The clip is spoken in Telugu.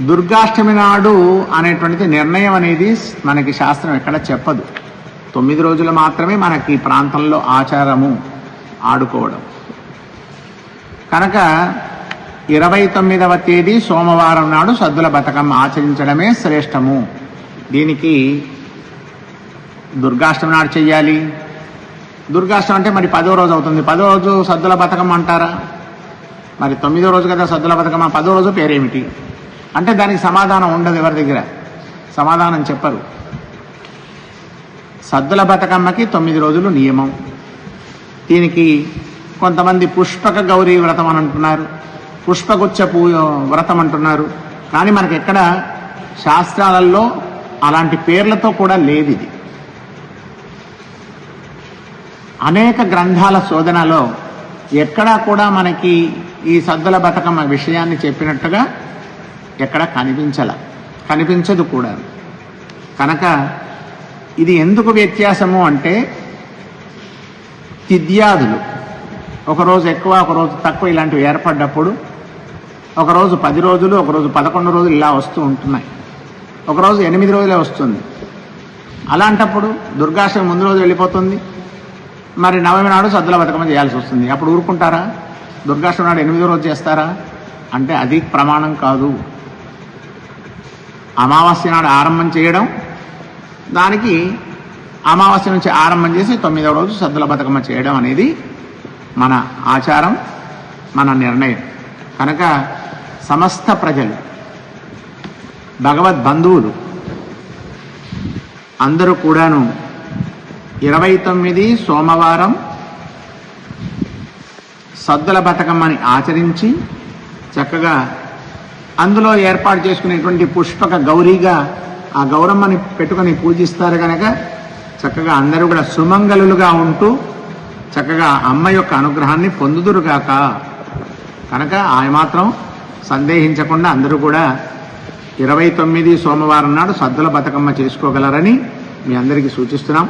దుర్గాష్టమి నాడు అనేటువంటిది నిర్ణయం అనేది మనకి శాస్త్రం ఎక్కడ చెప్పదు. తొమ్మిది రోజులు మాత్రమే మనకి ఈ ప్రాంతంలో ఆచారము ఆడుకోవడం. కనుక ఇరవై తొమ్మిదవ తేదీ సోమవారం నాడు సద్దుల బతుకమ్మ ఆచరించడమే శ్రేష్టము. దీనికి దుర్గాష్టమి నాడు చెయ్యాలి. దుర్గాష్టమి అంటే మరి పదో రోజు అవుతుంది. పదో రోజు సద్దుల బతకం అంటారా? మరి తొమ్మిదో రోజు కదా సద్దుల బతుకమ్మ పదో రోజు పేరేమిటి? అంటే దానికి సమాధానం ఉండదు ఎవరి దగ్గర. సమాధానం చెప్పరు. సద్దుల బతుకమ్మకి తొమ్మిది రోజులు నియమం. దీనికి కొంతమంది పుష్పక గౌరీ వ్రతం అని అంటున్నారు. పుష్పగుచ్చ పూ వ్రతం అంటున్నారు. కానీ మనకి ఎక్కడ శాస్త్రాలలో అలాంటి పేర్లతో కూడా లేదు ఇది. అనేక గ్రంథాల శోధనలో ఎక్కడా కూడా మనకి ఈ సద్దుల బతుకమ్మ విషయాన్ని చెప్పినట్టుగా ఎక్కడ కనిపించల. కనిపించదు కూడా. కనుక ఇది ఎందుకు వ్యత్యాసము అంటే తిద్యాదులు. ఒకరోజు ఎక్కువ ఒకరోజు తక్కువ ఇలాంటివి ఏర్పడ్డప్పుడు ఒకరోజు పది రోజులు ఒకరోజు పదకొండు రోజులు ఇలా వస్తూ ఉంటున్నాయి. ఒకరోజు ఎనిమిది రోజులే వస్తుంది. అలాంటప్పుడు దుర్గాష్టమి ముందు రోజు వెళ్ళిపోతుంది. మరి నవమి నాడు సద్దుల బతుకమ్మ చేయాల్సి వస్తుంది. అప్పుడు ఊరుకుంటారా? దుర్గాష్టమి నాడు ఎనిమిదో రోజు చేస్తారా? అంటే అది ప్రమాణం కాదు. అమావాస్య నాడు ఆరంభం చేయడం దానికి అమావాస్య నుంచి ఆరంభం చేసి తొమ్మిదవ రోజు సద్దుల బతుకమ్మ చేయడం అనేది మన ఆచారం మన నిర్ణయం. కనుక సమస్త ప్రజలు భగవద్ బంధువులు అందరూ కూడాను ఇరవై తొమ్మిది సోమవారం సద్దుల బతుకమ్మని ఆచరించి చక్కగా అందులో ఏర్పాటు చేసుకునేటువంటి పుష్పక గౌరీగా ఆ గౌరమ్మని పెట్టుకొని పూజిస్తారు కనుక చక్కగా అందరూ కూడా సుమంగళులుగా ఉంటూ చక్కగా అమ్మ యొక్క అనుగ్రహాన్ని పొందుదురుగాక. కనుక ఆమె మాత్రం సందేహించకుండా అందరూ కూడా ఇరవై తొమ్మిది సోమవారం నాడు సద్దుల బతుకమ్మ చేసుకోగలరని మీ అందరికీ సూచిస్తున్నాం.